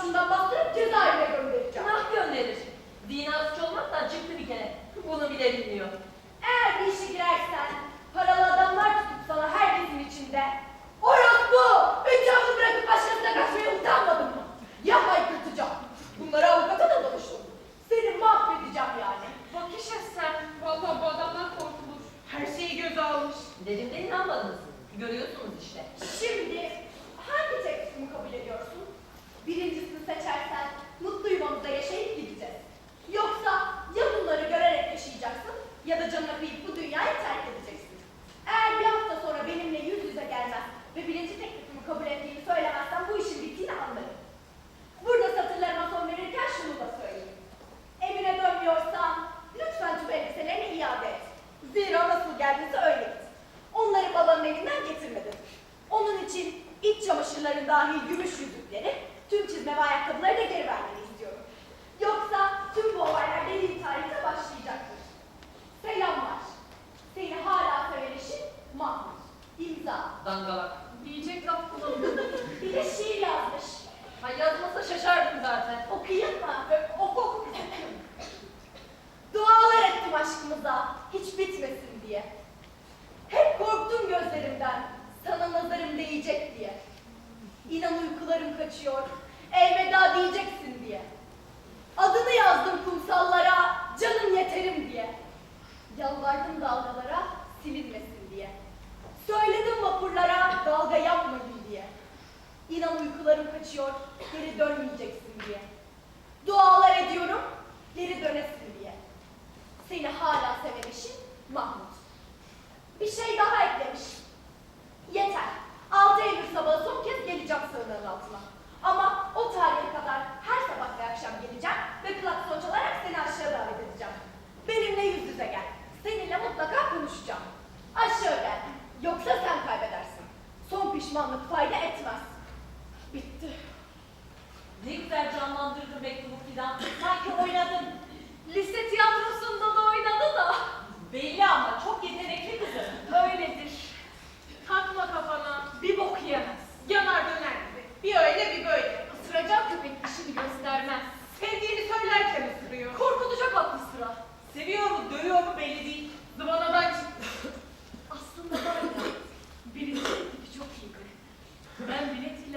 suçundan bastırıp cezaevine göndereceğim. Günah gönderir. Zina suç olmaktan çıktı bir kere. Bunu bile bilmiyor. Eğer bir işe girersen, paralı adamlar tutup sana herkesin içinde. Orospu! Etrafı bırakıp başkasına kaçmaya utanmadın mı? Ya haykırtacağım. Bunları avukata da danıştım. Seni mahvedeceğim yani. Bak işe sen. Vallahi bu adamdan korkulur. Her şeyi göze almış. Dedim de inanmadınız. Görüyorsunuz işte. Şimdi Dangalak. Diyecek laf bulamadım. Bir de şiir yazmış. Ha yazmasa şaşardım zaten. Okuyayım mı? Oku oku. Dualar ettim aşkımıza, hiç bitmesin diye. Hep korktum gözlerimden, sana nazarım değecek diye. İnan uykularım kaçıyor, elveda diyeceksin diye. Adını yazdım kumsallara, İnan uykularım kaçıyor, geri dönmeyeceksin diye. Dualar ediyorum, geri dönesin diye. Seni hala seven eşin Mahmut. Bir şey daha eklemiş.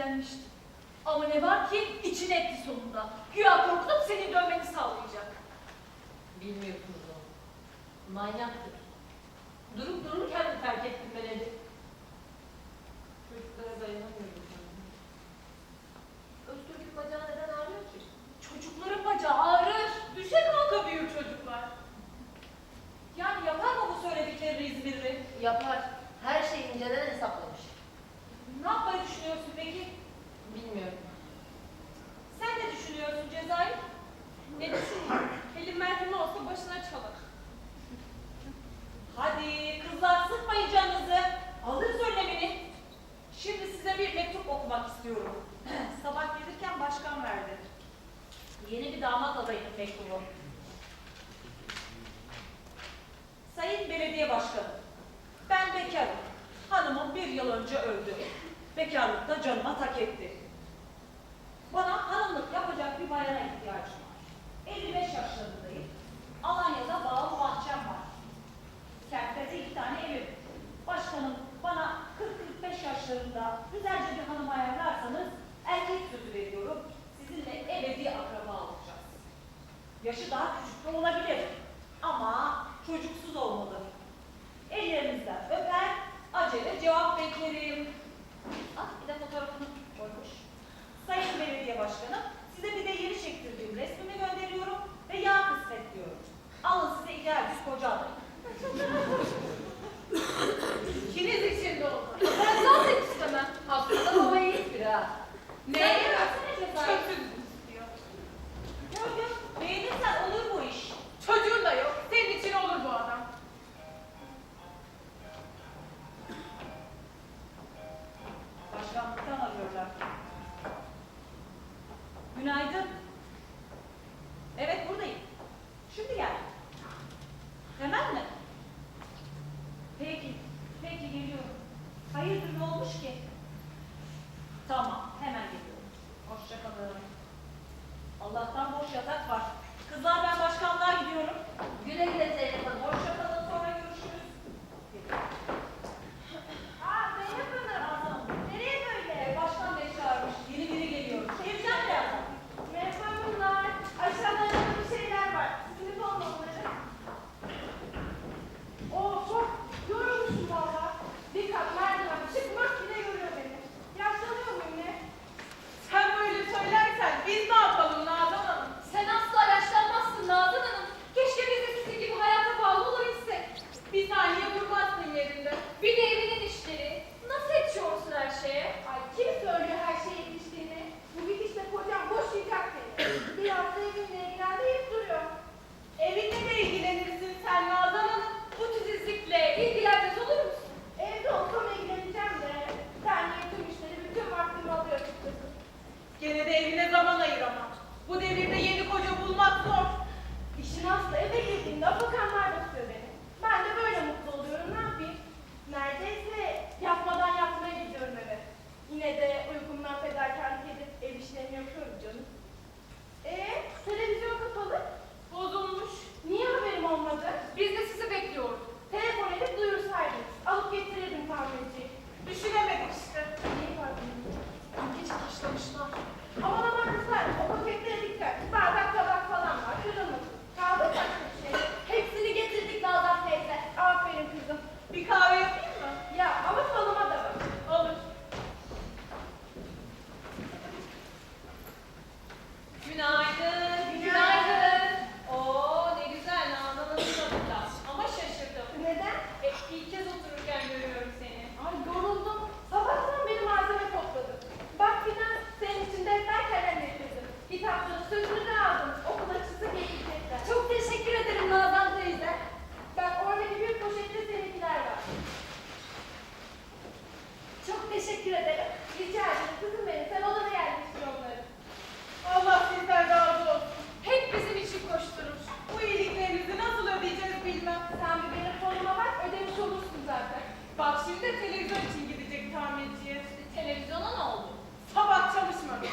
Etkilenmiştim. Ama ne var ki içine etti sonunda. Güya korkutup senin dönmeni sağlayacak. Bilmiyorsunuz onu. Manyaktır. Durup dururken mi terk ettim ben evi? Çocuklara dayanamıyorum. Öztürk'ün bacağı neden ağrıyor ki? Çocukların bacağı ağrır. Düşe kalka büyür çocuklar. Yani yapar mı bu söyledikleri İzmir'i? Yapar. Mektubu. Sayın Belediye Başkanı, ben bekarım. Hanımım bir yıl önce öldü. Bekarlıkta canıma tak etti. Bana hanımlık yapacak bir bayana ihtiyacım var. 55 yaşlarındayım. Alanya'da bağlı bahçem var. Kentte de iki tane evim. Başkanım bana 40-45 yaşlarında Yaşı daha küçük de olabilir. Ama çocuksuz olmalı. Ellerinizden öper, acele cevap beklerim. Ah bir de fotoğrafını koymuş. Sayın Belediye Başkanım, de televizyon için gidecek tamirciye. Televizyona ne oldu? Sabah çalışmamış.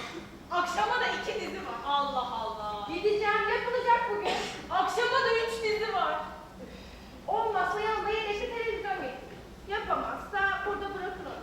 Akşama da iki dizi var. Allah Allah. Gideceğim yapılacak bugün. Akşama da üç dizi var. Olmazsa yanında yedekli televizyon. Yapamazsa burada bırakır.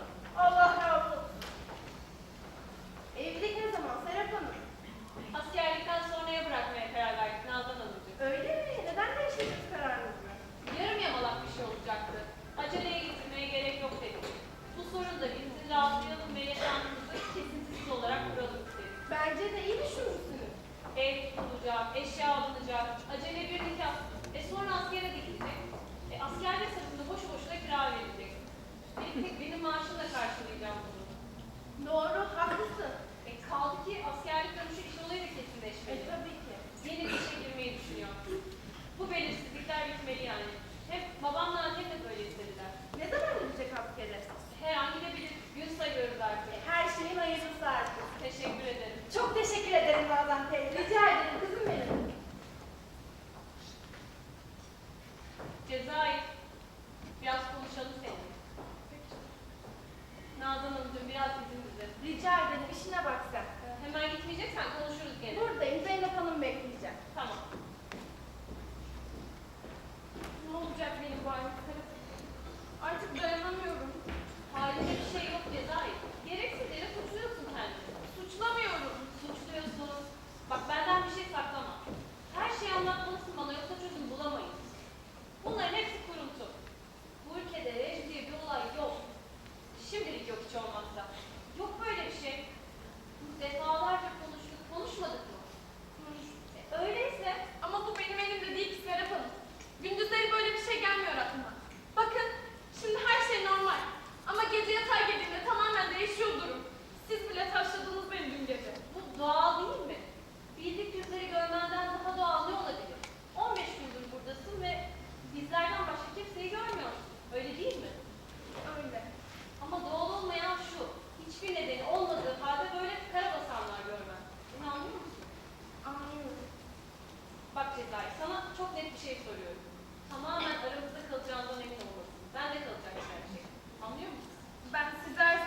gitmeli yani. Hep babamla annem de böyle istediler. Ne zaman ölecek askere? Herhangi de bir gün sayıyoruz artık. Her şeyin hayırlısı artık. Teşekkür ederim. Çok teşekkür ederim Nazan teyze. Rica ederim kızım benim. Cezayir. Biraz konuşalım seninle. Nazan Hanımcığım biraz izin bize. Rica ederim işine bak sen. Hemen gitmeyeceksen konuşuruz gene. Sezai, sana çok net bir şey soruyorum. Tamamen aramızda kalacağından emin olmalısın. Ben de kalacak her şey. Anlıyor musun? Ben sizler